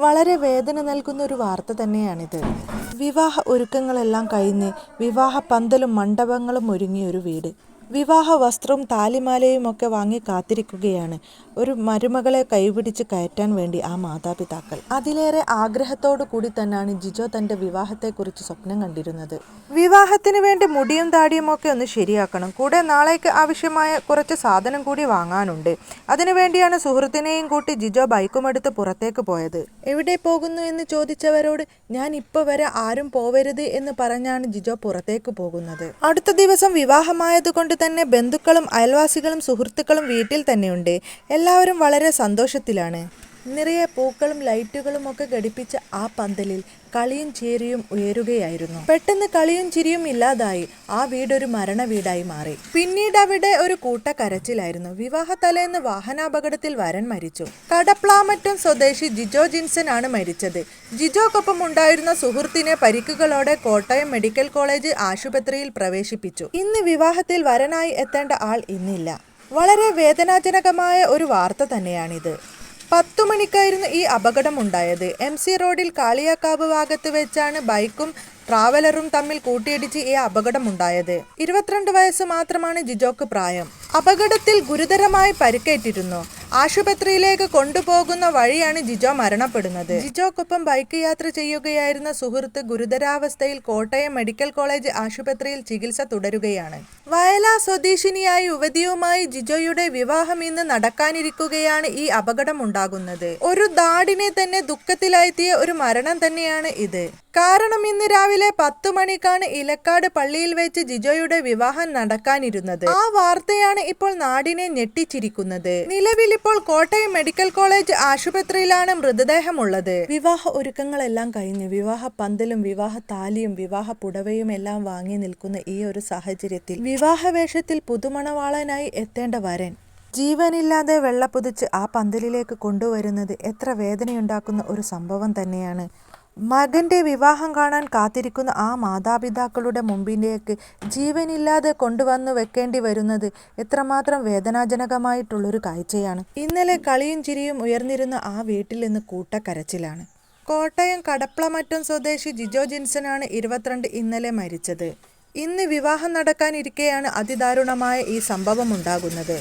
വളരെ വേദന നൽകുന്ന ഒരു വാർത്ത തന്നെയാണിത്. വിവാഹ ഒരുക്കങ്ങളെല്ലാം കഴിഞ്ഞ് വിവാഹ പന്തലും മണ്ഡപങ്ങളും ഒരുങ്ങിയ ഒരു വീട്. വിവാഹ വസ്ത്രവും താലിമാലയും ഒക്കെ വാങ്ങി കാത്തിരിക്കുകയാണ്. ഒരു മരുമകളെ കൈപിടിച്ച് കയറ്റാൻ വേണ്ടി ആ മാതാപിതാക്കൾ. അതിലേറെ ആഗ്രഹത്തോടു കൂടി തന്നെയാണ് ജിജോ തന്റെ വിവാഹത്തെക്കുറിച്ച് സ്വപ്നം കണ്ടിരുന്നത്. വിവാഹത്തിന് വേണ്ടി മുടിയും താടിയും ഒക്കെ ഒന്ന് ശരിയാക്കണം. കൂടെ നാളേക്ക് ആവശ്യമായ കുറച്ച് സാധനം കൂടി വാങ്ങാനുണ്ട്. അതിനുവേണ്ടിയാണ് സുഹൃത്തിനെയും കൂട്ടി ജിജോ ബൈക്കുമെടുത്ത് പുറത്തേക്ക് പോയത്. എവിടെ പോകുന്നു എന്ന് ചോദിച്ചവരോട് ഞാൻ ഇപ്പൊ വരെ ആരും പോവരുത് എന്ന് പറഞ്ഞാണ് ജിജോ പുറത്തേക്ക് പോകുന്നത്. അടുത്ത ദിവസം വിവാഹമായതുകൊണ്ട് തന്നെ ബന്ധുക്കളും അയൽവാസികളും സുഹൃത്തുക്കളും വീട്ടിൽ തന്നെയുണ്ട്. എല്ലാവരും വളരെ സന്തോഷത്തിലാണ്. നിറയെ പൂക്കളും ലൈറ്റുകളും ഒക്കെ ഘടിപ്പിച്ച ആ പന്തലിൽ കളിയും ചിരിയും ഉയരുകയായിരുന്നു. പെട്ടെന്ന് കളിയും ചിരിയും ഇല്ലാതായി ആ വീടൊരു മരണ വീടായി മാറി. പിന്നീട് അവിടെ ഒരു കൂട്ട കരച്ചിലായിരുന്നു വിവാഹ തലേന്ന് വാഹനാപകടത്തിൽ വരൻ മരിച്ചു. കടപ്ലാമറ്റം സ്വദേശി ജിജോ ജിൻസൺ ആണ് മരിച്ചത്. ജിജോക്കൊപ്പം ഉണ്ടായിരുന്ന സുഹൃത്തിനെ പരിക്കുകളോടെ കോട്ടയം മെഡിക്കൽ കോളേജ് ആശുപത്രിയിൽ പ്രവേശിപ്പിച്ചു. ഇന്ന് വിവാഹത്തിൽ വരനായി എത്തേണ്ട ആൾ ഇന്നില്ല. വളരെ വേദനാജനകമായ ഒരു വാർത്ത തന്നെയാണിത്. പത്തു മണിക്കായിരുന്നു ഈ അപകടമുണ്ടായത്. എം സി റോഡിൽ കാളിയാക്കാവ് ഭാഗത്ത് വെച്ചാണ് ബൈക്കും ട്രാവലറും തമ്മിൽ കൂട്ടിയിടിച്ച് ഈ അപകടമുണ്ടായത്. ഇരുപത്തിരണ്ട് വയസ്സ് മാത്രമാണ് ജിജോക്ക് പ്രായം. അപകടത്തിൽ ഗുരുതരമായി പരിക്കേറ്റിരുന്നു. ആശുപത്രിയിലേക്ക് കൊണ്ടുപോകുന്ന വഴിയാണ് ജിജോ മരണപ്പെടുന്നത്. ജിജോക്കൊപ്പം ബൈക്ക് യാത്ര ചെയ്യുകയായിരുന്ന സുഹൃത്ത് ഗുരുതരാവസ്ഥയിൽ കോട്ടയം മെഡിക്കൽ കോളേജ് ആശുപത്രിയിൽ ചികിത്സ തുടരുകയാണ്. വയല സ്വദേശിനിയായ യുവതിയുമായി ജിജോയുടെ വിവാഹം ഇന്ന് നടക്കാനിരിക്കുകയാണ് ഈ അപകടം ഉണ്ടാകുന്നത് ഒരു ദാടിനെ തന്നെ ദുഃഖത്തിലായെത്തിയ ഒരു മരണം തന്നെയാണ് ഇത്. കാരണം ഇന്ന് രാവിലെ പത്തു മണിക്കാണ് ഇലക്കാട് പള്ളിയിൽ വെച്ച് ജിജോയുടെ വിവാഹം നടക്കാനിരുന്നത്. ആ വാർത്തയാണ് ഇപ്പോൾ നാടിനെ ഞെട്ടിച്ചിരിക്കുന്നത്. നിലവിൽ ഇപ്പോൾ കോട്ടയം മെഡിക്കൽ കോളേജ് ആശുപത്രിയിലാണ് മൃതദേഹമുള്ളത്. വിവാഹ ഒരുക്കങ്ങളെല്ലാം കഴിഞ്ഞ് വിവാഹ പന്തലും വിവാഹ താലിയും വിവാഹ പുടവയും എല്ലാം വാങ്ങി നിൽക്കുന്ന ഈ ഒരു സാഹചര്യത്തിൽ വിവാഹ വേഷത്തിൽ പുതുമണവാളനായി എത്തേണ്ട വരൻ. ജീവനില്ലാതെ വെള്ളപ്പുതിച്ച് ആ പന്തലിലേക്ക് കൊണ്ടുവരുന്നത് എത്ര വേദനയുണ്ടാക്കുന്ന ഒരു സംഭവം തന്നെയാണ് മകന്റെ വിവാഹം കാണാൻ കാത്തിരിക്കുന്ന ആ മാതാപിതാക്കളുടെ മുമ്പിലേക്ക് ജീവനില്ലാതെ കൊണ്ടുവന്നു വെക്കേണ്ടി വരുന്നത് എത്രമാത്രം വേദനാജനകമായിട്ടുള്ളൊരു കാഴ്ചയാണ്. ഇന്നലെ കളിയും ചിരിയും ഉയർന്നിരുന്ന ആ വീട്ടിൽ നിന്ന് കൂട്ടക്കരച്ചിലാണ്. കോട്ടയം കടപ്ലമറ്റം സ്വദേശി ജിജോ ജിൻസനാണ് ഇരുപത്തിരണ്ട് ഇന്നലെ മരിച്ചത്. ഇന്ന് വിവാഹം നടക്കാനിരിക്കെയാണ് അതിദാരുണമായ ഈ സംഭവം ഉണ്ടാകുന്നത്.